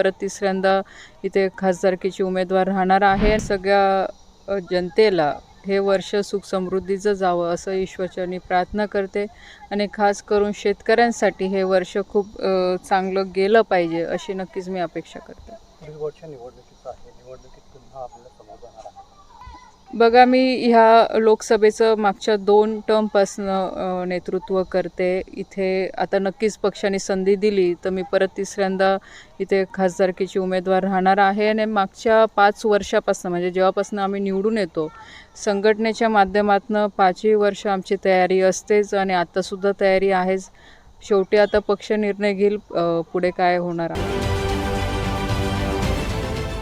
परत तिसऱ्यांदा इथे खासदारकीची उमेदवार राहणार आहे. सगळ्या जनतेला हे वर्ष सुख समृद्धीचं जावं असं ईश्वरचरणी प्रार्थना करते आणि खास करून शेतकऱ्यांसाठी हे वर्ष खूप चांगलं गेलं पाहिजे अशी नक्कीच मी अपेक्षा करते. पुढील वर्ष निवडणुकीचं आहे. निवडणुकीत पुन्हा आपल्याला समोर जाणार आहे. बघा मी ह्या लोकसभेचं मागच्या दोन टर्मपासनं नेतृत्व करते. इथे आता नक्कीच पक्षाने संधी दिली तर मी परत तिसऱ्यांदा इथे खासदारकीची उमेदवार राहणार आहे. आणि मागच्या पाच वर्षापासून म्हणजे जेव्हापासून आम्ही निवडून येतो संघटनेच्या माध्यमातून पाचही वर्ष आमची तयारी असतेच आणि आत्तासुद्धा तयारी आहेच. शेवटी आता पक्ष निर्णय घेईल पुढे काय होणार आहे.